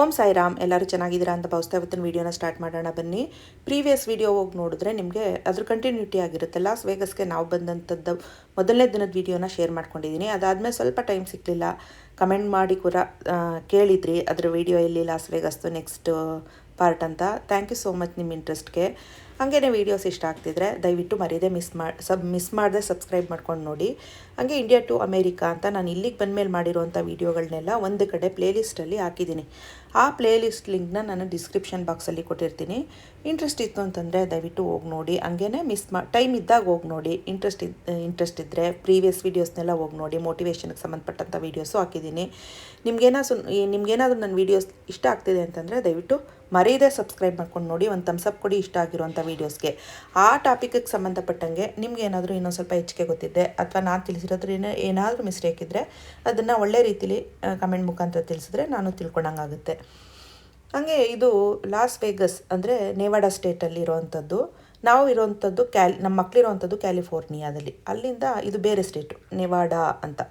ಓಂ ಸಾಯಿರಾಮ್, ಎಲ್ಲರೂ ಚೆನ್ನಾಗಿದ್ದೀರಾ ಅಂತ ಭಾವಿಸ್ತಾ ಇವತ್ತಿನ ವೀಡಿಯೋನ ಸ್ಟಾರ್ಟ್ ಮಾಡೋಣ ಬನ್ನಿ. ಪ್ರೀವಿಯಸ್ ವೀಡಿಯೋ ಹೋಗಿ ನೋಡಿದ್ರೆ ನಿಮಗೆ ಅದ್ರ ಕಂಟಿನ್ಯೂಟಿ ಆಗಿರುತ್ತೆ. ಲಾಸ್ ವೇಗಸ್ಗೆ ನಾವು ಬಂದಂಥದ್ದು ಮೊದಲನೇ ದಿನದ ವೀಡಿಯೋನ ಶೇರ್ ಮಾಡ್ಕೊಂಡಿದ್ದೀನಿ. ಅದಾದಮೇಲೆ ಸ್ವಲ್ಪ ಟೈಮ್ ಸಿಕ್ಕಲಿಲ್ಲ ಕಮೆಂಟ್ ಮಾಡಿ ಕೂಡ ಕೇಳಿದ್ರಿ. ಅದ್ರ ವೀಡಿಯೋ ಎಲ್ಲಿ ಲಾಸ್ ವೇಗಸ್ದು ನೆಕ್ಸ್ಟ್ ಪಾರ್ಟ್ ಅಂತ. ಥ್ಯಾಂಕ್ ಯು ಸೋ ಮಚ್ ನಿಮ್ಮ ಇಂಟ್ರೆಸ್ಟ್ಗೆ ಹಾಗೇ ವೀಡಿಯೋಸ್ ಇಷ್ಟ ಆಗ್ತಿದ್ರೆ ದಯವಿಟ್ಟು ಮರೀದೆ ಮಿಸ್ ಮಾಡಿ ಸಬ್, ಮಿಸ್ ಮಾಡದೆ ಸಬ್ಸ್ಕ್ರೈಬ್ ಮಾಡ್ಕೊಂಡು ನೋಡಿ. ಹಾಗೆ ಇಂಡಿಯಾ ಟು ಅಮೇರಿಕಾ ಅಂತ ನಾನು ಇಲ್ಲಿಗೆ ಬಂದಮೇಲೆ ಮಾಡಿರೋಂಥ ವೀಡಿಯೋಗಳನ್ನೆಲ್ಲ ಒಂದು ಕಡೆ ಪ್ಲೇಲಿಸ್ಟಲ್ಲಿ ಹಾಕಿದ್ದೀನಿ. ಆ ಪ್ಲೇಲಿಸ್ಟ್ ಲಿಂಕ್ನ ನಾನು ಡಿಸ್ಕ್ರಿಪ್ಷನ್ ಬಾಕ್ಸಲ್ಲಿ ಕೊಟ್ಟಿರ್ತೀನಿ. ಇಂಟ್ರೆಸ್ಟ್ ಇತ್ತು ಅಂತಂದರೆ ದಯವಿಟ್ಟು ಹೋಗಿ ನೋಡಿ. ಹಂಗೇನೆ ಮಿಸ್ ಮಾ ಟೈಮ್ ಇದ್ದಾಗ ಹೋಗಿ ನೋಡಿ. ಇಂಟ್ರೆಸ್ಟ್ ಇದ್ ಇಂಟ್ರೆಸ್ಟ್ ಇದ್ದರೆ ಪ್ರೀವಿಯಸ್ ವೀಡಿಯೋಸ್ನೆಲ್ಲ ಹೋಗಿ ನೋಡಿ. ಮೋಟಿವೇಶನ್ಗೆ ಸಂಬಂಧಪಟ್ಟಂಥ ವೀಡಿಯೋಸು ಹಾಕಿದ್ದೀನಿ. ನಿಮ್ಗೇನಾದ್ರು, ನಿಮ್ಗೇನಾದರೂ ನನ್ನ ವೀಡಿಯೋಸ್ ಇಷ್ಟ ಆಗ್ತಿದೆ ಅಂತಂದರೆ ದಯವಿಟ್ಟು ಮರೀದೆ ಸಬ್ಸ್ಕ್ರೈಬ್ ಮಾಡ್ಕೊಂಡು ನೋಡಿ, ಒಂದು ತಮ್ಸಪ್ ಕೊಡಿ ಇಷ್ಟ ಆಗಿರುವಂಥ ವೀಡಿಯೋಸ್ಗೆ ಆ ಟಾಪಿಕ್ಗೆ ಸಂಬಂಧಪಟ್ಟಂಗೆ ನಿಮ್ಗೆ ಏನಾದರೂ ಇನ್ನೊಂದು ಸ್ವಲ್ಪ ಹೆಚ್ಚಿಗೆ ಗೊತ್ತಿದ್ದೆ ಅಥವಾ ನಾನು ತಿಳಿಸಿರೋದ್ರ ಏನೇ, ಏನಾದರೂ ಮಿಸ್ಟೇಕ್ ಇದ್ದರೆ ಅದನ್ನು ಒಳ್ಳೆ ರೀತಿಲಿ ಕಮೆಂಟ್ ಮುಖಾಂತರ ತಿಳಿಸಿದ್ರೆ ನಾನು ತಿಳ್ಕೊಂಡಂಗಾಗುತ್ತೆ. ಹಾಗೆ ಇದು ಲಾಸ್ ವೇಗಸ್ ಅಂದರೆ ನೇವಾಡಾ ಸ್ಟೇಟಲ್ಲಿ ಇರೋವಂಥದ್ದು. ನಾವು ಇರೋವಂಥದ್ದು ಕ್ಯಾಲ್ ನಮ್ಮ ಮಕ್ಕಳಿರೋವಂಥದ್ದು ಕ್ಯಾಲಿಫೋರ್ನಿಯಾದಲ್ಲಿ ಅಲ್ಲಿಂದ ಇದು ಬೇರೆ ಸ್ಟೇಟು ನೆವಾಡಾ ಅಂತ.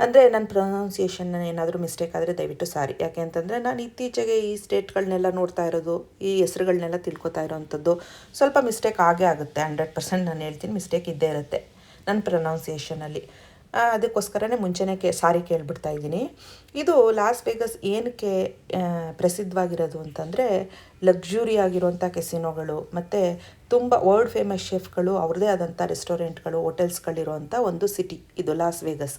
ಅಂದರೆ ನನ್ನ ಪ್ರೊನೌನ್ಸಿಯೇಷನ್ ಏನಾದರೂ ಮಿಸ್ಟೇಕ್ ಆದರೆ ದಯವಿಟ್ಟು ಸಾರಿ. ಯಾಕೆ ಅಂತಂದರೆ ನಾನು ಇತ್ತೀಚೆಗೆ ಈ ಸ್ಟೇಟ್ಗಳನ್ನೆಲ್ಲ ನೋಡ್ತಾ ಇರೋದು, ಈ ಹೆಸರುಗಳನ್ನೆಲ್ಲ ತಿಳ್ಕೊತಾ ಇರೋವಂಥದ್ದು ಸ್ವಲ್ಪ ಮಿಸ್ಟೇಕ್ ಆಗೇ ಆಗುತ್ತೆ. ಹಂಡ್ರೆಡ್ ಪರ್ಸೆಂಟ್ ನಾನು ಹೇಳ್ತೀನಿ ಮಿಸ್ಟೇಕ್ ಇದ್ದೇ ಇರುತ್ತೆ ನನ್ನ ಪ್ರೊನೌನ್ಸಿಯೇಷನಲ್ಲಿ ಅದಕ್ಕೋಸ್ಕರನೇ ಮುಂಚೆನೇ ಕೇ, ಸಾರಿ ಕೇಳಿಬಿಡ್ತಾ ಇದ್ದೀನಿ. ಇದು ಲಾಸ್ ವೇಗಸ್ ಏನಕ್ಕೆ ಪ್ರಸಿದ್ಧವಾಗಿರೋದು ಅಂತಂದರೆ ಲಕ್ಸುರಿ ಆಗಿರುವಂಥ ಕೆಸಿನೋಗಳು ಮತ್ತು ತುಂಬ ವರ್ಲ್ಡ್ ಫೇಮಸ್ ಶೆಫ್ಗಳು ಅವ್ರದ್ದೇ ಆದಂಥ ರೆಸ್ಟೋರೆಂಟ್ಗಳು ಹೋಟೆಲ್ಸ್ಗಳಿರುವಂಥ ಒಂದು ಸಿಟಿ ಇದು ಲಾಸ್ ವೇಗಸ್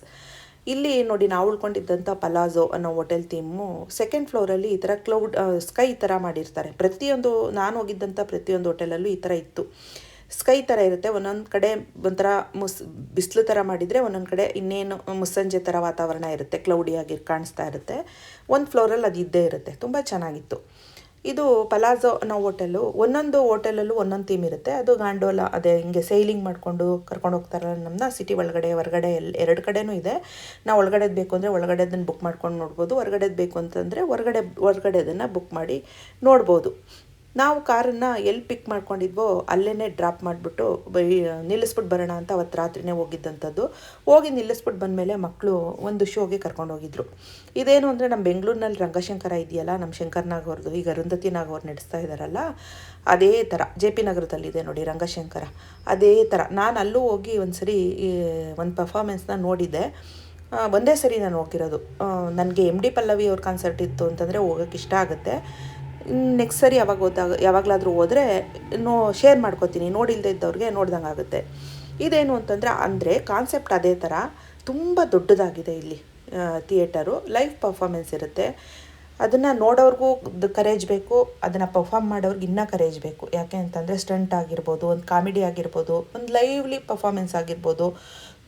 ಇಲ್ಲಿ ನೋಡಿ ನಾವು ಉಳ್ಕೊಂಡಿದ್ದಂಥ ಪಲಾಝೋ ಅನ್ನೋ ಹೋಟೆಲ್ ಥೀಮು ಸೆಕೆಂಡ್ ಫ್ಲೋರಲ್ಲಿ ಈ ಥರ ಕ್ಲೌಡ್ ಸ್ಕೈ ಥರ ಮಾಡಿರ್ತಾರೆ. ಪ್ರತಿಯೊಂದು ನಾನು ಹೋಗಿದ್ದಂಥ ಪ್ರತಿಯೊಂದು ಹೋಟೆಲಲ್ಲೂ ಈ ಥರ ಇತ್ತು. ಸ್ಕೈ ಥರ ಇರುತ್ತೆ. ಒಂದೊಂದು ಕಡೆ ಒಂಥರ ಮುಸ್, ಬಿಸಿಲು ಥರ ಮಾಡಿದರೆ ಒಂದೊಂದು ಕಡೆ ಇನ್ನೇನು ಮುಸ್ಸಂಜೆ ಥರ ವಾತಾವರಣ ಇರುತ್ತೆ. ಕ್ಲೌಡಿಯಾಗಿ ಕಾಣಿಸ್ತಾ ಇರುತ್ತೆ. ಒಂದು ಫ್ಲೋರಲ್ಲಿ ಅದು ಇದ್ದೇ ಇರುತ್ತೆ. ತುಂಬ ಚೆನ್ನಾಗಿತ್ತು. ಇದು ಪಲಾಝೋ ಅನ್ನೋ ಹೋಟೆಲು ಒಂದೊಂದು ಹೋಟೆಲಲ್ಲೂ ಒಂದೊಂದು ಥೀಮ್ ಇರುತ್ತೆ. ಅದು ಗಾಂಡೋಲ ಅದೇ ಹಿಂಗೆ ಸೈಲಿಂಗ್ ಮಾಡಿಕೊಂಡು ಕರ್ಕೊಂಡು ಹೋಗ್ತಾರಲ್ಲ ನಮ್ಮನ್ನ ಸಿಟಿ ಒಳಗಡೆ, ಹೊರಗಡೆ ಎಲ್, ಎರಡು ಕಡೆನೂ ಇದೆ. ನಾವು ಒಳಗಡೆದು ಬೇಕು ಅಂದರೆ ಒಳಗಡೆದನ್ನು ಬುಕ್ ಮಾಡ್ಕೊಂಡು ನೋಡ್ಬೋದು. ಹೊರಗಡೆದು ಬೇಕು ಅಂತಂದರೆ ಹೊರಗಡೆ, ಹೊರಗಡೆದನ್ನು ಬುಕ್ ಮಾಡಿ ನೋಡ್ಬೋದು. ನಾವು ಕಾರನ್ನು ಎಲ್ಲಿ ಪಿಕ್ ಮಾಡ್ಕೊಂಡಿದ್ವೋ ಅಲ್ಲೇ ಡ್ರಾಪ್ ಮಾಡಿಬಿಟ್ಟು ನಿಲ್ಲಿಸ್ಬಿಟ್ಟು ಬರೋಣ ಅಂತ ಅವತ್ತು ರಾತ್ರಿನೇ ಹೋಗಿದ್ದಂಥದ್ದು. ಹೋಗಿ ನಿಲ್ಲಿಸ್ಬಿಟ್ಟು ಬಂದಮೇಲೆ ಮಕ್ಕಳು ಒಂದು ಶೋಗೆ ಕರ್ಕೊಂಡು ಹೋಗಿದ್ರು. ಇದೇನು ಅಂದರೆ ನಮ್ಮ ಬೆಂಗಳೂರಿನಲ್ಲಿ ರಂಗಶಂಕರ ಇದೆಯಲ್ಲ ನಮ್ಮ ಶಂಕರ್ ನಾಗ್ ಅವ್ರದ್ದು ಈಗ ಅರುಂಧತಿ ನಾಗ್ ಅವ್ರು ನಡೆಸ್ತಾ ಇದ್ದಾರಲ್ಲ ಅದೇ ಥರ ಜೆ ಪಿ ನಗರದಲ್ಲಿದೆ ನೋಡಿ ರಂಗಶಂಕರ, ಅದೇ ಥರ ನಾನು ಅಲ್ಲೂ ಹೋಗಿ ಒಂದು ಸರಿ ಒಂದು ಪರ್ಫಾಮೆನ್ಸ್ನ ನೋಡಿದ್ದೆ ಒಂದೇ ಸರಿ ನಾನು ಹೋಗಿರೋದು. ನನಗೆ ಎಂ ಡಿ ಪಲ್ಲವಿ ಅವ್ರ ಕಾನ್ಸರ್ಟ್ ಇತ್ತು ಅಂತಂದರೆ ಹೋಗೋಕ್ಕೆ ಇಷ್ಟ ಆಗುತ್ತೆ. ನೆಕ್ಸ್ಟ್ ಸರಿ ಯಾವಾಗ ಹೋದಾಗ, ಯಾವಾಗಲಾದರೂ ಹೋದರೆ ನೋ ಶೇರ್ ಮಾಡ್ಕೋತೀನಿ. ನೋಡಿಲ್ಲದೆ ಇದ್ದವ್ರಿಗೆ ನೋಡ್ದಂಗೆ ಆಗುತ್ತೆ. ಇದೇನು ಅಂತಂದರೆ, ಅಂದರೆ ಕಾನ್ಸೆಪ್ಟ್ ಅದೇ ಥರ ತುಂಬ ದೊಡ್ಡದಾಗಿದೆ ಇಲ್ಲಿ ಥಿಯೇಟರು ಲೈವ್ ಪರ್ಫಾಮೆನ್ಸ್ ಇರುತ್ತೆ. ಅದನ್ನು ನೋಡೋರ್ಗೂ ಕರೇಜ್ ಬೇಕು, ಅದನ್ನು ಪರ್ಫಾರ್ಮ್ ಮಾಡೋರ್ಗೆ ಇನ್ನೂ ಕರೇಜ್ ಬೇಕು. ಯಾಕೆ ಅಂತಂದರೆ ಸ್ಟಂಟ್ ಆಗಿರ್ಬೋದು, ಒಂದು ಕಾಮಿಡಿ ಆಗಿರ್ಬೋದು, ಒಂದು ಲೈವ್ಲಿ ಪರ್ಫಾಮೆನ್ಸ್ ಆಗಿರ್ಬೋದು.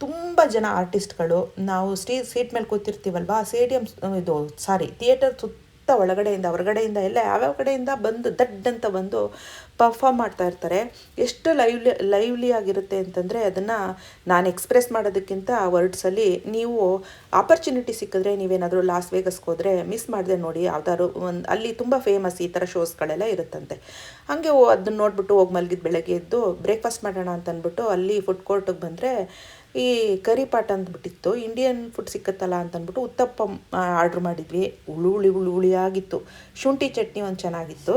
ತುಂಬ ಜನ ಆರ್ಟಿಸ್ಟ್ಗಳು ನಾವು ಸ್ಟೀ ಸೀಟ್ ಮೇಲೆ ಕೂತಿರ್ತೀವಲ್ವ ಆ ಸ್ಟೇಡಿಯಂ ಇದು ಸಾರಿ ಥಿಯೇಟರ್ ಸುತ್ತ ಒಳಗಡೆಯಿಂದ, ಹೊರಗಡೆಯಿಂದ ಎಲ್ಲ ಯಾವ್ಯಾವ ಕಡೆಯಿಂದ ಬಂದು ದಡ್ ಅಂತ ಬಂದು ಪರ್ಫಾರ್ಮ್ ಮಾಡ್ತಾ ಇರ್ತಾರೆ. ಎಷ್ಟು ಲೈವ್ಲಿ ಲೈವ್ಲಿ ಆಗಿರುತ್ತೆ ಅಂತಂದರೆ ಅದನ್ನು ನಾನು ಎಕ್ಸ್ಪ್ರೆಸ್ ಮಾಡೋದಕ್ಕಿಂತ ವರ್ಡ್ಸಲ್ಲಿ ನೀವು ಆಪರ್ಚುನಿಟಿ ಸಿಕ್ಕಿದ್ರೆ ನೀವೇನಾದರೂ ಲಾಸ್ ವೇಗಸ್ಗೆ ಹೋದರೆ ಮಿಸ್ ಮಾಡಿದೆ ನೋಡಿ, ಯಾವ್ದಾದ್ರು ಒಂದು, ಅಲ್ಲಿ ತುಂಬ ಫೇಮಸ್ ಈ ಥರ ಶೋಸ್ಗಳೆಲ್ಲ ಇರುತ್ತಂತೆ. ಹಾಗೆ ಅದನ್ನ ನೋಡ್ಬಿಟ್ಟು ಹೋಗಿ ಮಲಗಿದ ಬೆಳಗ್ಗೆ ಎದ್ದು ಬ್ರೇಕ್ಫಾಸ್ಟ್ ಮಾಡೋಣ ಅಂತ ಅಂದ್ಬಿಟ್ಟು ಅಲ್ಲಿ ಫುಡ್ ಕೋರ್ಟಿಗೆ ಬಂದರೆ ಈ ಕರಿ ಪಾಟ್ ಅಂದ್ಬಿಟ್ಟಿತ್ತು ಇಂಡಿಯನ್ ಫುಡ್ ಸಿಕ್ಕತ್ತಲ್ಲ ಅಂತ ಅಂದ್ಬಿಟ್ಟು ಉತ್ತಪ್ಪ ಆರ್ಡ್ರ್ ಮಾಡಿದ್ವಿ. ಹುಳು ಹುಳಿ ಹುಳು ಹುಳಿಯಾಗಿತ್ತು ಶುಂಠಿ ಚಟ್ನಿ ಒಂದು ಚೆನ್ನಾಗಿತ್ತು.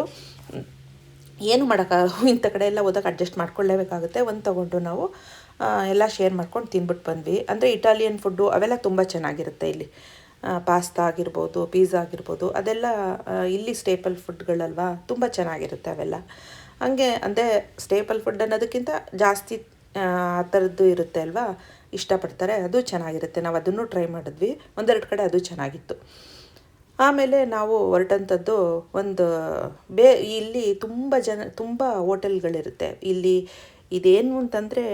ಏನು ಮಾಡೋಕ್ಕಾಗ ಇಂಥ ಕಡೆ ಎಲ್ಲ ಹೋದಾಗ ಅಡ್ಜಸ್ಟ್ ಮಾಡ್ಕೊಳ್ಳೇಬೇಕಾಗುತ್ತೆ. ಒಂದು ತೊಗೊಂಡು ನಾವು ಎಲ್ಲ ಶೇರ್ ಮಾಡ್ಕೊಂಡು ತಿನ್ಬಿಟ್ಟು ಬಂದ್ವಿ. ಅಂದರೆ ಇಟಾಲಿಯನ್ ಫುಡ್ಡು ಅವೆಲ್ಲ ತುಂಬ ಚೆನ್ನಾಗಿರುತ್ತೆ ಇಲ್ಲಿ. ಪಾಸ್ತಾ ಆಗಿರ್ಬೋದು ಪಿಜ್ಜಾ ಆಗಿರ್ಬೋದು, ಅದೆಲ್ಲ ಇಲ್ಲಿ ಸ್ಟೇಪಲ್ ಫುಡ್ಗಳಲ್ವಾ ತುಂಬ ಚೆನ್ನಾಗಿರುತ್ತೆ ಅವೆಲ್ಲ. ಹಂಗೆ, ಅಂದರೆ ಸ್ಟೇಪಲ್ ಫುಡ್ ಅನ್ನೋದಕ್ಕಿಂತ ಜಾಸ್ತಿ ಆ ಥರದ್ದು ಇರುತ್ತೆ ಅಲ್ವಾ? ಇಷ್ಟಪಡ್ತಾರೆ, ಅದು ಚೆನ್ನಾಗಿರುತ್ತೆ. ನಾವು ಅದನ್ನು ಟ್ರೈ ಮಾಡಿದ್ವಿ. ಒಂದೆರಡು ಕಡೆ ಅದು ಚೆನ್ನಾಗಿತ್ತು. ಆಮೇಲೆ ನಾವು ಹೊರಟಂಥದ್ದು ಒಂದು, ಬೇ, ಇಲ್ಲಿ ತುಂಬ ಜನ, ತುಂಬ ಹೋಟೆಲ್ಗಳಿರುತ್ತೆ. ಇಲ್ಲಿ ಇದೇನು ಅಂತಂದರೆ,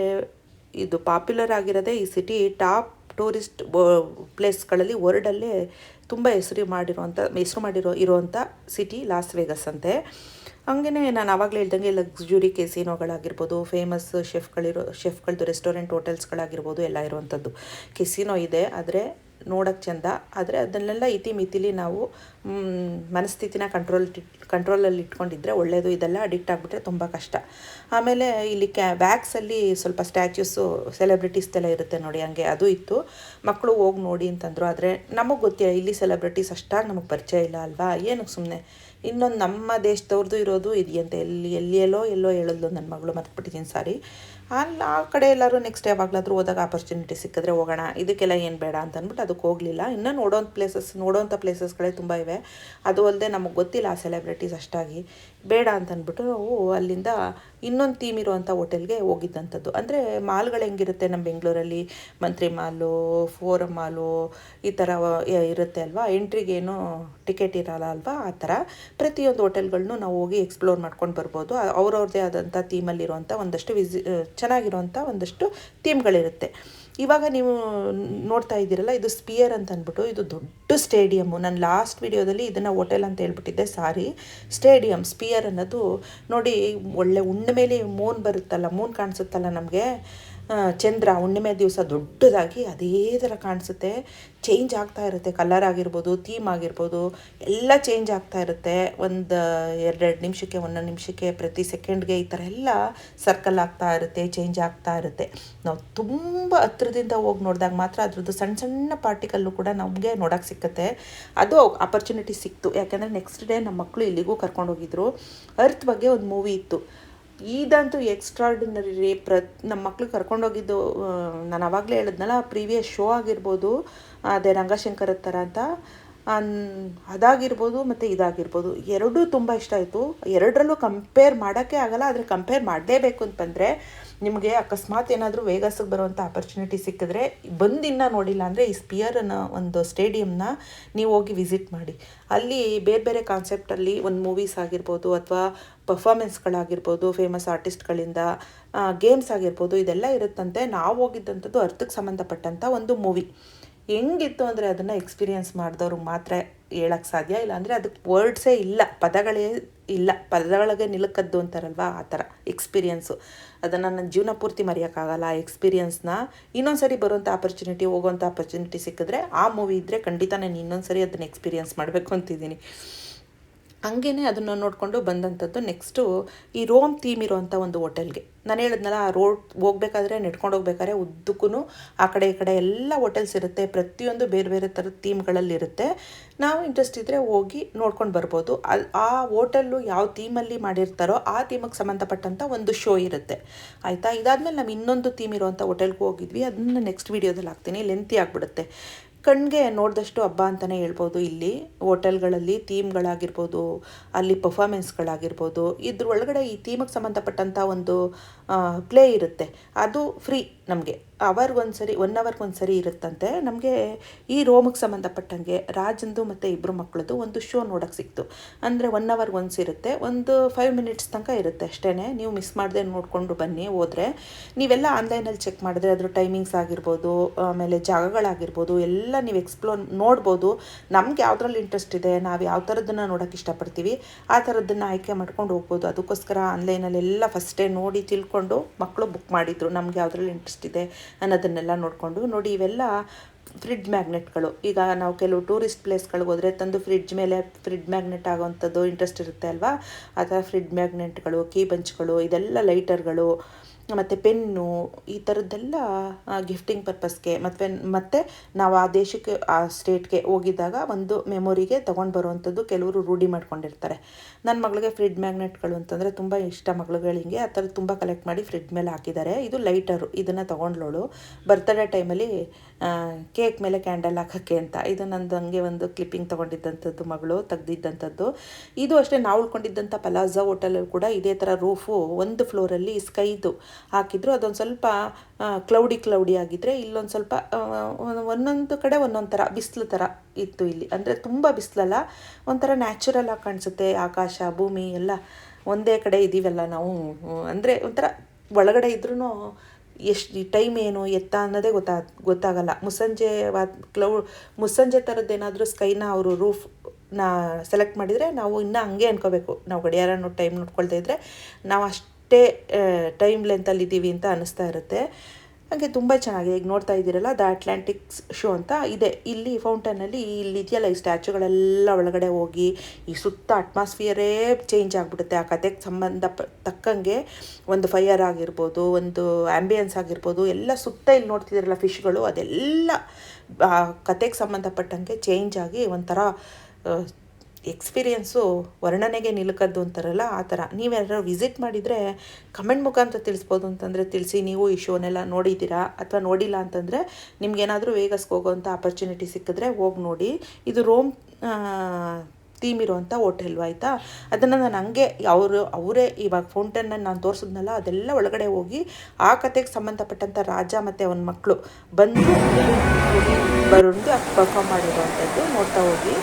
ಇದು ಪಾಪ್ಯುಲರ್ ಆಗಿರೋದೇ ಈ ಸಿಟಿ ಟಾಪ್ ಟೂರಿಸ್ಟ್ ಪ್ಲೇಸ್ಗಳಲ್ಲಿ ವರ್ಲ್ಡಲ್ಲೇ ತುಂಬ ಹೆಸರು ಮಾಡಿರುವಂಥ ಹೆಸರು ಮಾಡಿರೋ ಇರೋವಂಥ ಸಿಟಿ ಲಾಸ್ ವೇಗಸ್ ಅಂತೆ. ಹಂಗೇ ನಾನು ಆವಾಗಲೇ ಹೇಳ್ದಂಗೆ ಲಕ್ಸುರಿ ಕೆಸಿನೋಗಳಾಗಿರ್ಬೋದು ಫೇಮಸ್ ಶೆಫ್ಗಳಿರೋ ಶೆಫ್ಗಳದ್ದು ರೆಸ್ಟೋರೆಂಟ್ ಹೋಟೆಲ್ಸ್ಗಳಾಗಿರ್ಬೋದು ಎಲ್ಲ ಇರುವಂಥದ್ದು ಕೆಸಿನೋ ಇದೆ. ಆದರೆ ನೋಡೋಕ್ಕೆ ಚೆಂದ. ಆದರೆ ಅದನ್ನೆಲ್ಲ ಇತಿ ಮಿತಿಲಿ ನಾವು ಮನಸ್ಥಿತಿನ ಕಂಟ್ರೋಲ್ ಕಂಟ್ರೋಲಲ್ಲಿ ಇಟ್ಕೊಂಡಿದ್ರೆ ಒಳ್ಳೆಯದು ಇದೆಲ್ಲ ಅಡಿಕ್ಟ್ ಆಗಿಬಿಟ್ರೆ ತುಂಬ ಕಷ್ಟ. ಆಮೇಲೆ ಇಲ್ಲಿ ಕ್ಯಾ ಬ್ಯಾಗ್ಸಲ್ಲಿ ಸ್ವಲ್ಪ ಸ್ಟ್ಯಾಚ್ಯೂಸು ಸೆಲೆಬ್ರಿಟೀಸ್ದೆಲ್ಲ ಇರುತ್ತೆ ನೋಡಿ, ಹಂಗೆ ಅದು ಇತ್ತು. ಮಕ್ಕಳು ಹೋಗಿ ನೋಡಿ ಅಂತಂದರು. ಆದರೆ ನಮಗೆ ಗೊತ್ತಿಲ್ಲ, ಇಲ್ಲಿ ಸೆಲೆಬ್ರಿಟೀಸ್ ಅಷ್ಟಾಗಿ ನಮಗೆ ಪರಿಚಯ ಇಲ್ಲ ಅಲ್ವಾ? ಏನಕ್ಕೆ ಸುಮ್ಮನೆ ಇನ್ನೊಂದು ನಮ್ಮ ದೇಶದವ್ರದ್ದು ಇರೋದು ಇದೆಯಂತೆ ಎಲ್ಲಿ ಎಲ್ಲಿ ಎಲ್ಲೋ ಎಲ್ಲೋ ಹೇಳಿದ್ಲು ನನ್ನ ಮಗಳು ಮರ್ತ್ಬಿಟ್ಟಿದ್ದೀನಿ ಸಾರಿ ಅಲ್ಲಿ, ಆ ಕಡೆ ಎಲ್ಲರೂ ನೆಕ್ಸ್ಟ್ ಯಾವಾಗಲಾದರೂ ಹೋದಾಗ ಆಪರ್ಚುನಿಟಿ ಸಿಕ್ಕಿದ್ರೆ ಹೋಗೋಣ, ಇದಕ್ಕೆಲ್ಲ ಏನು ಬೇಡ ಅಂತ ಅಂದ್ಬಿಟ್ಟು ಅದಕ್ಕೆ ಹೋಗಲಿಲ್ಲ. ಇನ್ನೂ ನೋಡೋಂಥ ಪ್ಲೇಸಸ್ ನೋಡೋಂಥ ಪ್ಲೇಸಸ್ಗಳೇ ತುಂಬ ಇವೆ. ಅದು ಅಲ್ಲದೆ ನಮಗೆ ಗೊತ್ತಿಲ್ಲ ಆ ಸೆಲೆಬ್ರಿಟೀಸ್ ಅಷ್ಟಾಗಿ. ಬೇಡ ಅಂತ ಅಂದ್ಬಿಟ್ಟು ನಾವು ಅಲ್ಲಿಂದ ಇನ್ನೊಂದು ಥೀಮ್ ಇರುವಂಥ ಹೋಟೆಲ್ಗೆ ಹೋಗಿದ್ದಂಥದ್ದು. ಅಂದರೆ ಮಾಲ್ಗಳು ಹೆಂಗಿರುತ್ತೆ ನಮ್ಮ ಬೆಂಗಳೂರಲ್ಲಿ? ಮಂತ್ರಿ ಮಾಲು ಫೋರಮ್ ಮಾಲು, ಈ ಥರ ಇರುತ್ತೆ ಅಲ್ವಾ? ಎಂಟ್ರಿಗೇನು ಟಿಕೆಟ್ ಇರಲ್ಲ ಅಲ್ವಾ? ಆ ಥರ ಪ್ರತಿಯೊಂದು ಹೋಟೆಲ್ಗಳನ್ನು ನಾವು ಹೋಗಿ ಎಕ್ಸ್ಪ್ಲೋರ್ ಮಾಡ್ಕೊಂಡು ಬರ್ಬೋದು. ಅವ್ರವ್ರದೇ ಆದಂಥ ಥೀಮಲ್ಲಿರುವಂಥ ಒಂದಷ್ಟು ವಿಸಿ ಚೆನ್ನಾಗಿರುವಂಥ ಒಂದಷ್ಟು ಥೀಮ್ಗಳಿರುತ್ತೆ. ಇವಾಗ ನೀವು ನೋಡ್ತಾ ಇದ್ದೀರಲ್ಲ, ಇದು ಸ್ಪಿಯರ್ ಅಂತ ಅಂದ್ಬಿಟ್ಟು ಇದು ದೊಡ್ಡ ಸ್ಟೇಡಿಯಮ್ಮು. ನಾನು ಲಾಸ್ಟ್ ವಿಡಿಯೋದಲ್ಲಿ ಇದನ್ನು ಹೋಟೆಲ್ ಅಂತ ಹೇಳ್ಬಿಟ್ಟಿದ್ದೆ, ಸಾರಿ. ಸ್ಟೇಡಿಯಮ್ ಸ್ಪಿಯರ್ ಅನ್ನೋದು ನೋಡಿ ಒಳ್ಳೆ ಹುಣ್ಣಿಮೆಲಿ ಮೂನ್ ಬರುತ್ತಲ್ಲ, ಮೂನ್ ಕಾಣಿಸುತ್ತಲ್ಲ ನಮಗೆ? ಚಂದ್ರ ಹುಣ್ಣಿಮೆ ದಿವಸ ದೊಡ್ಡದಾಗಿ ಅದೇ ಥರ ಕಾಣಿಸುತ್ತೆ. ಚೇಂಜ್ ಆಗ್ತಾ ಇರುತ್ತೆ. ಕಲರ್ ಆಗಿರ್ಬೋದು ಥೀಮ್ ಆಗಿರ್ಬೋದು, ಎಲ್ಲ ಚೇಂಜ್ ಆಗ್ತಾ ಇರುತ್ತೆ. ಒಂದು ಎರಡೆರಡು ನಿಮಿಷಕ್ಕೆ, ಒಂದೊಂದು ನಿಮಿಷಕ್ಕೆ, ಪ್ರತಿ ಸೆಕೆಂಡ್ಗೆ ಈ ಥರ ಎಲ್ಲ ಸರ್ಕಲ್ ಆಗ್ತಾ ಇರುತ್ತೆ ಚೇಂಜ್ ಆಗ್ತಾ ಇರುತ್ತೆ. ನಾವು ತುಂಬ ಹತ್ರದಿಂದ ಹೋಗಿ ನೋಡಿದಾಗ ಮಾತ್ರ ಅದ್ರದ್ದು ಸಣ್ಣ ಸಣ್ಣ ಪಾರ್ಟಿಕಲ್ಲು ಕೂಡ ನಮಗೆ ನೋಡೋಕೆ ಸಿಕ್ಕತ್ತೆ. ಅದು ಅಪರ್ಚುನಿಟಿ ಸಿಕ್ತು. ಯಾಕೆಂದರೆ ನೆಕ್ಸ್ಟ್ ಡೇ ನಮ್ಮ ಮಕ್ಕಳು ಇಲ್ಲಿಗೂ ಕರ್ಕೊಂಡು ಹೋಗಿದ್ರು. ಅರ್ತ್ ಬಗ್ಗೆ ಒಂದು ಮೂವಿ ಇತ್ತು. ಇದಂತೂ ಎಕ್ಸ್ಟ್ರಾರ್ಡಿನರಿ ರೀ. ಪ್ರ ನಮ್ಮ ಮಕ್ಳು ಕರ್ಕೊಂಡೋಗಿದ್ದು ನಾನು ಅವಾಗಲೇ ಹೇಳಿದ್ನಲ್ಲ ಪ್ರೀವಿಯಸ್ ಶೋ ಆಗಿರ್ಬೋದು, ಅದೇ ರಂಗಶಂಕರ ಥರ ಅಂತ. ಅದಾಗಿರ್ಬೋದು ಮತ್ತು ಇದಾಗಿರ್ಬೋದು. ಎರಡೂ ತುಂಬ ಇಷ್ಟ ಆಯಿತು. ಎರಡರಲ್ಲೂ ಕಂಪೇರ್ ಮಾಡೋಕ್ಕೆ ಆಗಲ್ಲ, ಆದರೆ ಕಂಪೇರ್ ಮಾಡಲೇಬೇಕು ಅಂತ ಬಂದರೆ ನಿಮಗೆ ಅಕಸ್ಮಾತ್ ಏನಾದರೂ ವೇಗಸ್ಗೆ ಬರುವಂಥ ಆಪರ್ಚುನಿಟಿ ಸಿಕ್ಕಿದ್ರೆ ಬಂದಿನ್ನ ನೋಡಿಲ್ಲ ಅಂದರೆ ಈ ಸ್ಪಿಯರ್ ಅನ್ನೋ ಒಂದು ಸ್ಟೇಡಿಯಮ್ನ ನೀವು ಹೋಗಿ ವಿಸಿಟ್ ಮಾಡಿ. ಅಲ್ಲಿ ಬೇರೆ ಬೇರೆ ಕಾನ್ಸೆಪ್ಟಲ್ಲಿ ಒಂದು ಮೂವೀಸ್ ಆಗಿರ್ಬೋದು ಅಥವಾ ಪರ್ಫಾಮೆನ್ಸ್ಗಳಾಗಿರ್ಬೋದು ಫೇಮಸ್ ಆರ್ಟಿಸ್ಟ್ಗಳಿಂದ ಗೇಮ್ಸ್ ಆಗಿರ್ಬೋದು, ಇದೆಲ್ಲ ಇರುತ್ತಂತೆ. ನಾವು ಹೋಗಿದ್ದಂಥದ್ದು ಅರ್ಥಕ್ಕೆ ಸಂಬಂಧಪಟ್ಟಂಥ ಒಂದು ಮೂವಿ ಹೆಂಗಿತ್ತು ಅಂದರೆ ಅದನ್ನು ಎಕ್ಸ್ಪೀರಿಯನ್ಸ್ ಮಾಡಿದವ್ರಿಗೆ ಮಾತ್ರ ಹೇಳಕ್ಕೆ ಸಾಧ್ಯ ಇಲ್ಲ ಅಂದರೆ ಅದಕ್ಕೆ ವರ್ಡ್ಸೇ ಇಲ್ಲ. ಪದಗಳೇ ಇಲ್ಲ, ಪದದೊಳಗೆ ನಿಲುಕದ್ದು ಅಂತಾರಲ್ವ? ಆ ಥರ ಎಕ್ಸ್ಪೀರಿಯನ್ಸು ಅದನ್ನು ನನ್ನ ಜೀವನ ಪೂರ್ತಿ ಮರೆಯೋಕ್ಕಾಗಲ್ಲ. ಆ ಎಕ್ಸ್ಪೀರಿಯನ್ಸ್ನ ಇನ್ನೊಂದು ಸರಿ ಬರುವಂಥ ಆಪರ್ಚುನಿಟಿ ಹೋಗೋವಂಥ ಆಪರ್ಚುನಿಟಿ ಸಿಕ್ಕಿದ್ರೆ ಆ ಮೂವಿ ಇದ್ದರೆ ಖಂಡಿತ ನಾನು ಇನ್ನೊಂದು ಸರಿ ಅದನ್ನು ಎಕ್ಸ್ಪೀರಿಯೆನ್ಸ್ ಮಾಡಬೇಕು ಅಂತಿದ್ದೀನಿ. ಹಂಗೇ ಅದನ್ನು ನೋಡಿಕೊಂಡು ಬಂದಂಥದ್ದು ನೆಕ್ಸ್ಟು ಈ ರೋಮ್ ಥೀಮ್ ಇರುವಂಥ ಒಂದು ಹೋಟೆಲ್ಗೆ. ನಾನು ಹೇಳಿದ್ನಲ್ಲ, ಆ ರೋಡ್ ಹೋಗ್ಬೇಕಾದ್ರೆ, ನೆಡ್ಕೊಂಡು ಹೋಗ್ಬೇಕಾದ್ರೆ ಉದ್ದಕ್ಕೂ ಆ ಕಡೆ ಈ ಕಡೆ ಎಲ್ಲ ಹೋಟೆಲ್ಸ್ ಇರುತ್ತೆ, ಪ್ರತಿಯೊಂದು ಬೇರೆ ಬೇರೆ ಥರದ ಥೀಮ್ಗಳಲ್ಲಿ ಇರುತ್ತೆ. ನಾವು ಇಂಟ್ರೆಸ್ಟ್ ಇದ್ದರೆ ಹೋಗಿ ನೋಡ್ಕೊಂಡು ಬರ್ಬೋದು. ಅಲ್ಲಿ ಆ ಹೋಟೆಲ್ಲು ಯಾವ ಥೀಮಲ್ಲಿ ಮಾಡಿರ್ತಾರೋ ಆ ಥೀಮಿಗೆ ಸಂಬಂಧಪಟ್ಟಂಥ ಒಂದು ಶೋ ಇರುತ್ತೆ. ಆಯಿತಾ? ಇದಾದಮೇಲೆ ನಾವು ಇನ್ನೊಂದು ಥೀಮ್ ಇರುವಂಥ ಹೋಟೆಲ್ಗೆ ಹೋಗಿದ್ವಿ. ಅದನ್ನು ನೆಕ್ಸ್ಟ್ ವೀಡಿಯೋದಲ್ಲಿ ಹಾಕ್ತೀನಿ. ಲೆಂತಿ ಆಗಿಬಿಡುತ್ತೆ. ಕಣ್ಗೆ ನೋಡಿದಷ್ಟು ಹಬ್ಬ ಅಂತಲೇ ಹೇಳ್ಬೋದು. ಇಲ್ಲಿ ಹೋಟೆಲ್ಗಳಲ್ಲಿ ಥೀಮ್ಗಳಾಗಿರ್ಬೋದು, ಅಲ್ಲಿ ಪರ್ಫಾಮೆನ್ಸ್ಗಳಾಗಿರ್ಬೋದು ಇದ್ರ ಒಳಗಡೆ ಈ ಥೀಮಿಗೆ ಸಂಬಂಧಪಟ್ಟಂಥ ಒಂದು ಪ್ಲೇ ಇರುತ್ತೆ. ಅದು ಫ್ರೀ. ನಮಗೆ ಅವರ್ಗೊಂದು ಸರಿ ಒನ್ ಅವರ್ಗೆ ಒಂದು ಸರಿ ಇರುತ್ತಂತೆ. ನಮಗೆ ಈ ರೋಮಿಗೆ ಸಂಬಂಧಪಟ್ಟಂಗೆ ರಾಜಂದು ಮತ್ತು ಇಬ್ಬರು ಮಕ್ಕಳದು ಒಂದು ಶೋ ನೋಡೋಕ್ಕೆ ಸಿಕ್ತು. ಅಂದರೆ ಒನ್ ಅವರ್ಗೆ ಒನ್ಸ್ ಇರುತ್ತೆ. ಒಂದು ಫೈವ್ ಮಿನಿಟ್ಸ್ ತನಕ ಇರುತ್ತೆ ಅಷ್ಟೇ ನೀವು ಮಿಸ್ ಮಾಡದೆ ನೋಡಿಕೊಂಡು ಬನ್ನಿ, ಹೋದರೆ. ನೀವೆಲ್ಲ ಆನ್ಲೈನಲ್ಲಿ ಚೆಕ್ ಮಾಡಿದ್ರೆ ಅದ್ರ ಟೈಮಿಂಗ್ಸ್ ಆಗಿರ್ಬೋದು, ಆಮೇಲೆ ಜಾಗಗಳಾಗಿರ್ಬೋದು, ಎಲ್ಲ ನೀವು ಎಕ್ಸ್ಪ್ಲೋರ್ ನೋಡ್ಬೋದು. ನಮ್ಗೆ ಯಾವುದ್ರಲ್ಲಿ ಇಂಟ್ರೆಸ್ಟ್ ಇದೆ, ನಾವು ಯಾವ ಥರದ್ದನ್ನು ನೋಡೋಕೆ ಇಷ್ಟಪಡ್ತೀವಿ, ಆ ಥರದ್ದನ್ನು ಆಯ್ಕೆ ಮಾಡ್ಕೊಂಡು ಹೋಗ್ಬೋದು. ಅದಕ್ಕೋಸ್ಕರ ಆನ್ಲೈನಲ್ಲೆಲ್ಲ ಫಸ್ಟೇ ನೋಡಿ ತಿಳ್ಕೊಂಡು ಮಕ್ಕಳು ಬುಕ್ ಮಾಡಿದ್ರು. ನಮ್ಗೆ ಯಾವುದ್ರಲ್ಲಿ ಇಂಟ್ರೆಸ್ಟ್ ಇದೆ ಅನ್ನೋದನ್ನೆಲ್ಲ ನೋಡಿಕೊಂಡು ನೋಡಿ ಇವೆಲ್ಲ ಫ್ರಿಡ್ಜ್ ಮ್ಯಾಗ್ನೆಟ್ಗಳು ಈಗ ನಾವು ಕೆಲವು ಟೂರಿಸ್ಟ್ ಪ್ಲೇಸ್ಗಳಿಗೆ ಹೋದರೆ ತಂದು ಫ್ರಿಡ್ಜ್ ಮೇಲೆ ಫ್ರಿಡ್ಜ್ ಮ್ಯಾಗ್ನೆಟ್ ಆಗೋವಂಥದ್ದು ಇಂಟ್ರೆಸ್ಟ್ ಇರುತ್ತೆ ಅಲ್ವಾ? ಆ ಥರ ಫ್ರಿಡ್ಜ್ ಮ್ಯಾಗ್ನೆಟ್ಗಳು ಕೀ ಬಂಚ್ಗಳು ಇದೆಲ್ಲ ಲೈಟರ್ಗಳು ಮತ್ತು ಪೆನ್ನು ಈ ಥರದ್ದೆಲ್ಲ ಗಿಫ್ಟಿಂಗ್ ಪರ್ಪಸ್ಗೆ ಮತ್ತು ಮತ್ತು ನಾವು ಆ ದೇಶಕ್ಕೆ, ಆ ಸ್ಟೇಟ್ಗೆ ಹೋಗಿದ್ದಾಗ ಒಂದು ಮೆಮೊರಿಗೆ ತೊಗೊಂಡು ಬರುವಂಥದ್ದು ಕೆಲವರು ರೂಢಿ ಮಾಡ್ಕೊಂಡಿರ್ತಾರೆ. ನನ್ನ ಮಗಳಿಗೆ ಫ್ರಿಡ್ ಮ್ಯಾಗ್ನೆಟ್ಗಳು ಅಂತಂದರೆ ತುಂಬ ಇಷ್ಟ ಮಗಳುಗಳಿಗೆ. ಆ ಥರದ್ದು ತುಂಬ ಕಲೆಕ್ಟ್ ಮಾಡಿ ಫ್ರಿಡ್ ಮೇಲೆ ಹಾಕಿದ್ದಾರೆ. ಇದು ಲೈಟರು ಇದನ್ನು ತೊಗೊಂಡ್ಲೋಳು ಬರ್ತಡೇ ಟೈಮಲ್ಲಿ ಕೇಕ್ ಮೇಲೆ ಕ್ಯಾಂಡಲ್ ಹಾಕೋಕ್ಕೆ ಅಂತ. ಇದು ನಂದು ಹಂಗೆ ಒಂದು ಕ್ಲಿಪ್ಪಿಂಗ್ ತೊಗೊಂಡಿದ್ದಂಥದ್ದು ಮಗಳು, ತೆಗ್ದಿದ್ದಂಥದ್ದು. ಇದು ಅಷ್ಟೇ ನಾವು ಉಳ್ಕೊಂಡಿದ್ದಂಥ ಪಲಾಝಾ ಹೋಟೆಲಲ್ಲಿ ಕೂಡ ಇದೇ ಥರ ರೂಫು ಒಂದು ಫ್ಲೋರಲ್ಲಿ ಸ್ಕೈದು ಹಾಕಿದ್ರು. ಅದೊಂದು ಸ್ವಲ್ಪ ಕ್ಲೌಡಿ ಕ್ಲೌಡಿ ಆಗಿದ್ದರೆ ಇಲ್ಲೊಂದು ಸ್ವಲ್ಪ ಒಂದೊಂದು ಕಡೆ ಒಂದೊಂದು ಥರ ಬಿಸಿಲು ಥರ ಇತ್ತು ಇಲ್ಲಿ. ಅಂದರೆ ತುಂಬ ಬಿಸಿಲಲ್ಲ, ಒಂಥರ ನ್ಯಾಚುರಲ್ ಆಗಿ ಕಾಣಿಸುತ್ತೆ. ಆಕಾಶ, ಭೂಮಿ ಎಲ್ಲ ಒಂದೇ ಕಡೆ ಇದ್ದೀವಲ್ಲ ನಾವು. ಅಂದರೆ ಒಂಥರ ಒಳಗಡೆ ಇದ್ರೂ ಎಷ್ಟು ಟೈಮ್ ಏನು, ಎತ್ತ ಅನ್ನೋದೇ ಗೊತ್ತಾ, ಗೊತ್ತಾಗಲ್ಲ. ಮುಸ್ಸಂಜೆ ವಾ ಕ್ಲೌ ಮುಸ್ಸಂಜೆ ಥರದ್ದೇನಾದರೂ ಸ್ಕೈನ ಅವರು ರೂಫ್ ನಾ ಸೆಲೆಕ್ಟ್ ಮಾಡಿದರೆ ನಾವು ಇನ್ನೂ ಹಂಗೆ ಅನ್ಕೋಬೇಕು. ನಾವು ಗಡಿಯಾರ ಟೈಮ್ ನೋಡ್ಕೊಳ್ತಾ ಇದ್ದರೆ ನಾವು ಅಷ್ಟೇ ಅಷ್ಟೇ ಟೈಮ್ ಲೆಂತಲ್ಲಿ ಇದ್ದೀವಿ ಅಂತ ಅನ್ನಿಸ್ತಾ ಇರುತ್ತೆ. ಹಾಗೆ ತುಂಬ ಚೆನ್ನಾಗಿದೆ. ಈಗ ನೋಡ್ತಾ ಇದ್ದೀರಲ್ಲ ದ ಅಟ್ಲಾಂಟಿಕ್ಸ್ ಶೋ ಅಂತ ಇದೆ. ಇಲ್ಲಿ ಫೌಂಟನಲ್ಲಿ ಇಲ್ಲಿ ಇದೆಯಲ್ಲ, ಈ ಸ್ಟ್ಯಾಚುಗಳೆಲ್ಲ ಒಳಗಡೆ ಹೋಗಿ, ಈ ಸುತ್ತ ಅಟ್ಮಾಸ್ಫಿಯರೇ ಚೇಂಜ್ ಆಗಿಬಿಡುತ್ತೆ. ಆ ಕತೆಗೆ ಸಂಬಂಧ ತಕ್ಕಂಗೆ ಒಂದು ಫೈಯರ್ ಆಗಿರ್ಬೋದು, ಒಂದು ಆ್ಯಂಬಿಯನ್ಸ್ ಆಗಿರ್ಬೋದು, ಎಲ್ಲ ಸುತ್ತ ಇಲ್ಲಿ ನೋಡ್ತಿದ್ದೀರಲ್ಲ ಫಿಶ್ಗಳು ಅದೆಲ್ಲ, ಆ ಕತೆಗೆ ಸಂಬಂಧಪಟ್ಟಂಗೆ ಚೇಂಜ್ ಆಗಿ ಒಂಥರ ಎಕ್ಸ್ಪೀರಿಯೆನ್ಸು ವರ್ಣನೆಗೆ ನಿಲುಕದ್ದು ಅಂತಾರಲ್ಲ, ಆ ಥರ. ನೀವ್ಯಾರು ವಿಸಿಟ್ ಮಾಡಿದರೆ ಕಮೆಂಟ್ ಮುಖಾಂತರ ತಿಳಿಸ್ಬೋದು ಅಂತಂದರೆ, ತಿಳಿಸಿ ನೀವು ಈ ಶೋನೆಲ್ಲ ನೋಡಿದ್ದೀರಾ ಅಥವಾ ನೋಡಿಲ್ಲ ಅಂತಂದರೆ ನಿಮ್ಗೇನಾದರೂ ವೇಗಸ್ಗೆ ಹೋಗೋವಂಥ ಆಪರ್ಚುನಿಟಿ ಸಿಕ್ಕಿದ್ರೆ ಹೋಗಿ ನೋಡಿ. ಇದು ರೋಮ್ ಥೀಮ್ ಇರುವಂಥ ಹೋಟೆಲ್ವ ಆಯಿತಾ? ಅದನ್ನು ನಾನು ಹಂಗೆ ಅವರು, ಅವರೇ ಇವಾಗ ಫೌಂಟನ್ನ ನಾನು ತೋರಿಸಿದ್ನಲ್ಲ, ಅದೆಲ್ಲ ಒಳಗಡೆ ಹೋಗಿ ಆ ಕತೆಗೆ ಸಂಬಂಧಪಟ್ಟಂಥ ರಾಜ ಮತ್ತು ಅವನ ಮಕ್ಕಳು ಬಂದು, ಬರೋದು ಅದು ಪರ್ಫಾಮ್ ಮಾಡಿರುವಂಥದ್ದು ನೋಡ್ತಾ ಹೋಗಿ.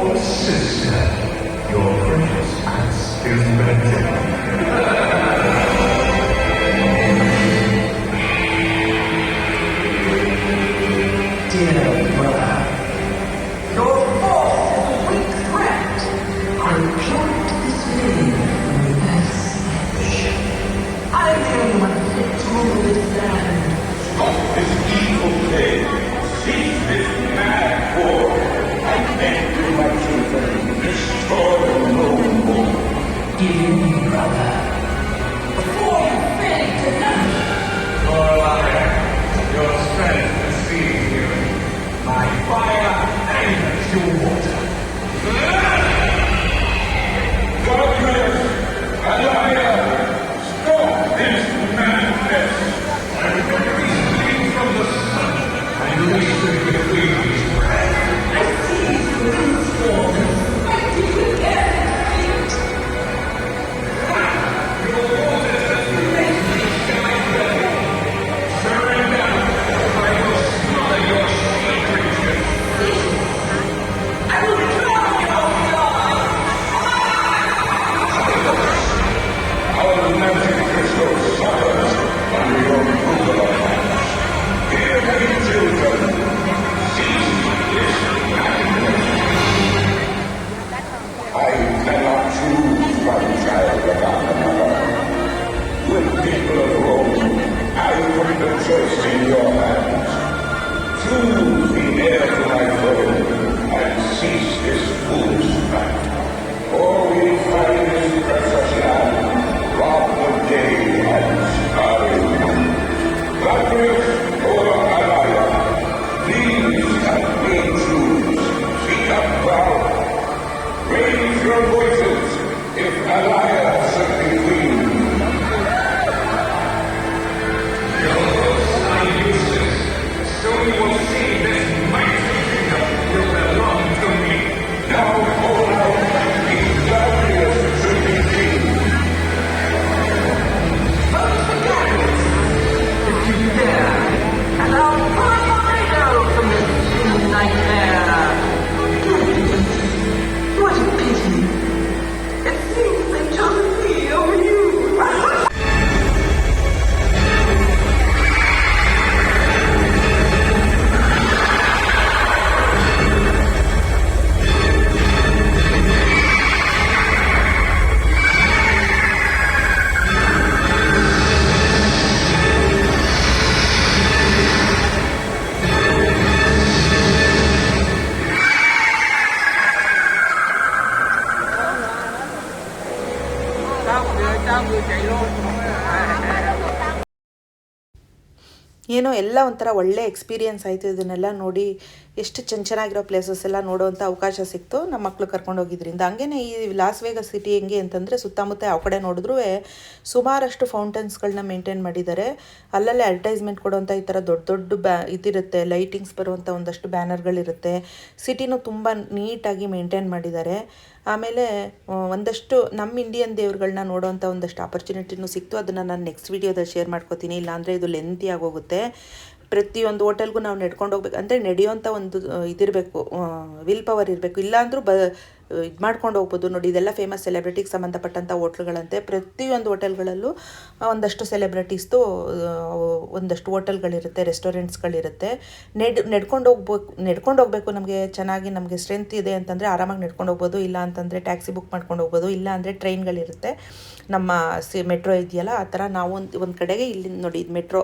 your sister, your friends, and student. ಒಳ್ಳೆ ಎಕ್ಸ್ಪೀರಿಯನ್ಸ್ ಆಯಿತು ಇದನ್ನೆಲ್ಲ ನೋಡಿ. ಎಷ್ಟು ಚೆನ್ನ ಚೆನ್ನಾಗಿರೋ ಪ್ಲೇಸಸ್ ಎಲ್ಲ ನೋಡುವಂಥ ಅವಕಾಶ ಸಿಕ್ತು. ನಮ್ಮ ಮಕ್ಕಳು ಕರ್ಕೊಂಡು ಹೋಗಿದ್ರಿಂದ. ಹಂಗೇನೆ ಈ ಲಾಸ್ ವೇಗ ಸಿಟಿ ಹೆಂಗೆ ಅಂತಂದರೆ ಸುತ್ತಮುತ್ತ ಯಾವ ಕಡೆ ನೋಡಿದ್ರೂ ಸುಮಾರಷ್ಟು ಫೌಂಟನ್ಸ್ಗಳನ್ನ ಮೇಂಟೈನ್ ಮಾಡಿದ್ದಾರೆ. ಅಲ್ಲಲ್ಲೇ ಅಡ್ವರ್ಟೈಸ್ಮೆಂಟ್ ಕೊಡುವಂಥ ಈ ಥರ ದೊಡ್ಡ ದೊಡ್ಡ ಬ್ಯಾ, ಇದಿರುತ್ತೆ. ಲೈಟಿಂಗ್ಸ್ ಬರುವಂಥ ಒಂದಷ್ಟು ಬ್ಯಾನರ್ಗಳಿರುತ್ತೆ. ಸಿಟಿನೂ ತುಂಬ ನೀಟಾಗಿ ಮೇಂಟೈನ್ ಮಾಡಿದ್ದಾರೆ. ಆಮೇಲೆ ಒಂದಷ್ಟು ನಮ್ಮ ಇಂಡಿಯನ್ ದೇವ್ರುಗಳನ್ನ ನೋಡೋವಂಥ ಒಂದಷ್ಟು ಆಪರ್ಚುನಿಟಿನೂ ಸಿಕ್ತು. ಅದನ್ನು ನಾನು ನೆಕ್ಸ್ಟ್ ವೀಡಿಯೋದಲ್ಲಿ ಶೇರ್ ಮಾಡ್ಕೋತೀನಿ. ಇಲ್ಲಾಂದರೆ ಇದು ಲೆಂತಿ ಆಗೋಗುತ್ತೆ ಪ್ರತಿಯೊಂದು ಹೋಟೆಲ್ಗೂ ನಾವು ನಡ್ಕೊಂಡು ಹೋಗ್ಬೇಕು. ಅಂದರೆ ನಡೆಯೋಂಥ ಒಂದು ಇದಿರಬೇಕು ವಿಲ್ ಪವರ್ ಇರಬೇಕು. ಇಲ್ಲಾಂದರೂ ಬ, ಇದು ಮಾಡ್ಕೊಂಡು ಹೋಗ್ಬೋದು. ನೋಡಿ, ಇದೆಲ್ಲ ಫೇಮಸ್ ಸೆಲೆಬ್ರಿಟಿಗೆ ಸಂಬಂಧಪಟ್ಟಂಥ ಹೋಟ್ಲ್ಗಳಂತೆ ಪ್ರತಿಯೊಂದು ಹೋಟೆಲ್ಗಳಲ್ಲೂ ಒಂದಷ್ಟು ಸೆಲೆಬ್ರಿಟೀಸ್ದು ಒಂದಷ್ಟು ಹೋಟೆಲ್ಗಳಿರುತ್ತೆ ರೆಸ್ಟೋರೆಂಟ್ಸ್ಗಳಿರುತ್ತೆ ನೆಡ್, ನೆಡ್ಕೊಂಡು ಹೋಗ್ಬೇಕು, ನೆಡ್ಕೊಂಡು ಹೋಗಬೇಕು ನಮಗೆ ಚೆನ್ನಾಗಿ, ನಮಗೆ ಸ್ಟ್ರೆಂತ್ ಇದೆ ಅಂತಂದರೆ ಆರಾಮಾಗಿ ನಡ್ಕೊಂಡು ಹೋಗ್ಬೋದು. ಇಲ್ಲ ಅಂತಂದರೆ ಟ್ಯಾಕ್ಸಿ ಬುಕ್ ಮಾಡ್ಕೊಂಡು ಹೋಗ್ಬೋದು. ಇಲ್ಲ ಅಂದರೆ ಟ್ರೈನ್ಗಳಿರುತ್ತೆ ನಮ್ಮ, ಸಿ ಮೆಟ್ರೋ ಇದೆಯಲ್ಲ, ಆ ಥರ ನಾವು ಒಂದು ಒಂದು ಕಡೆಗೆ ಇಲ್ಲಿ, ನೋಡಿ, ಇದು ಮೆಟ್ರೋ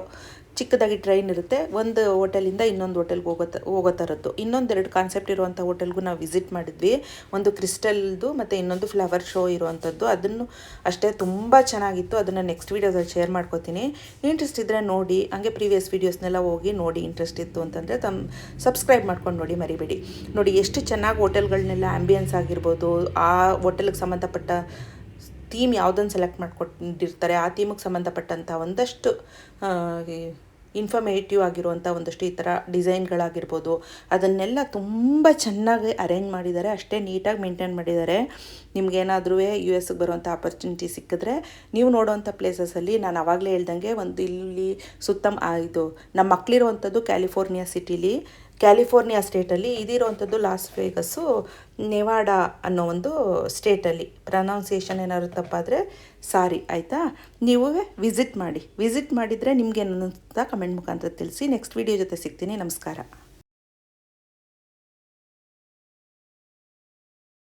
ಚಿಕ್ಕದಾಗಿ ಟ್ರೈನ್ ಇರುತ್ತೆ. ಒಂದು ಹೋಟೆಲಿಂದ ಇನ್ನೊಂದು ಹೋಟೆಲ್ಗೆ ಹೋಗೋ ಹೋಗೋ ಥರದ್ದು ಇನ್ನೊಂದೆರಡು ಕಾನ್ಸೆಪ್ಟ್ ಇರುವಂಥ ಹೋಟೆಲ್ಗೂ ನಾವು ವಿಸಿಟ್ ಮಾಡಿದ್ವಿ. ಒಂದು ಕ್ರಿಸ್ಟಲ್ದು ಮತ್ತು ಇನ್ನೊಂದು ಫ್ಲವರ್ ಶೋ ಇರುವಂಥದ್ದು ಅದನ್ನು ಅಷ್ಟೇ ತುಂಬ ಚೆನ್ನಾಗಿತ್ತು. ಅದನ್ನು ನೆಕ್ಸ್ಟ್ ವೀಡಿಯೋಸಲ್ಲಿ ಶೇರ್ ಮಾಡ್ಕೋತೀನಿ. ಇಂಟ್ರೆಸ್ಟ್ ಇದ್ದರೆ ನೋಡಿ. ಹಾಗೆ ಪ್ರೀವಿಯಸ್ ವೀಡಿಯೋಸ್ನೆಲ್ಲ ಹೋಗಿ ನೋಡಿ ಇಂಟ್ರೆಸ್ಟ್ ಇತ್ತು ಅಂತಂದರೆ ತಮ್ಮ ಸಬ್ಸ್ಕ್ರೈಬ್ ಮಾಡ್ಕೊಂಡು ನೋಡಿ ಮರಿಬೇಡಿ. ನೋಡಿ ಎಷ್ಟು ಚೆನ್ನಾಗಿ ಹೋಟೆಲ್ಗಳನ್ನೆಲ್ಲ ಆ್ಯಂಬಿಯನ್ಸ್ ಆಗಿರ್ಬೋದು. ಆ ಹೋಟೆಲ್ಗೆ ಸಂಬಂಧಪಟ್ಟ ಥೀಮ್ ಯಾವುದನ್ನು ಸೆಲೆಕ್ಟ್ ಮಾಡ್ಕೊಂಡಿರ್ತಾರೆ, ಆ ಥೀಮಿಗೆ ಸಂಬಂಧಪಟ್ಟಂಥ ಒಂದಷ್ಟು ಇನ್ಫಾರ್ಮೇಟಿವ್ ಆಗಿರುವಂಥ ಒಂದಷ್ಟು ಈ ಥರ ಡಿಸೈನ್ಗಳಾಗಿರ್ಬೋದು. ಅದನ್ನೆಲ್ಲ ತುಂಬ ಚೆನ್ನಾಗಿ ಅರೇಂಜ್ ಮಾಡಿದ್ದಾರೆ. ಅಷ್ಟೇ ನೀಟಾಗಿ ಮೇಂಟೈನ್ ಮಾಡಿದ್ದಾರೆ. ನಿಮ್ಗೇನಾದರೂ ಯು ಎಸ್ಗೆ ಬರುವಂಥ ಆಪರ್ಚುನಿಟಿ ಸಿಕ್ಕಿದ್ರೆ ನೀವು ನೋಡೋವಂಥ ಪ್ಲೇಸಸಲ್ಲಿ ನಾನು ಆವಾಗಲೇ ಹೇಳ್ದಂಗೆ ಒಂದು ಇಲ್ಲಿ ಸುತ್ತಮ್ ಇದು ನಮ್ಮ ಮಕ್ಕಳಿರುವಂಥದ್ದು ಕ್ಯಾಲಿಫೋರ್ನಿಯಾ ಸಿಟಿಲಿ ಕ್ಯಾಲಿಫೋರ್ನಿಯಾ ಸ್ಟೇಟಲ್ಲಿ ಇದಿರುವಂಥದ್ದು ಲಾಸ್ ವೇಗಸ್ಸು ನೆವಾಡಾ ಅನ್ನೋ ಒಂದು ಸ್ಟೇಟಲ್ಲಿ ಪ್ರನೌನ್ಸಿಯೇಷನ್ ಏನಾದ್ರು ತಪ್ಪಾದರೆ ಸಾರಿ ಆಯಿತಾ? ನೀವು ವಿಸಿಟ್ ಮಾಡಿ. ವಿಸಿಟ್ ಮಾಡಿದರೆ ನಿಮಗೆ ಅನ್ನಿಸ್ತಾ ಕಮೆಂಟ್ ಮುಖಾಂತರ ತಿಳಿಸಿ. ನೆಕ್ಸ್ಟ್ ವಿಡಿಯೋ ಜೊತೆ ಸಿಗ್ತೀನಿ. ನಮಸ್ಕಾರ.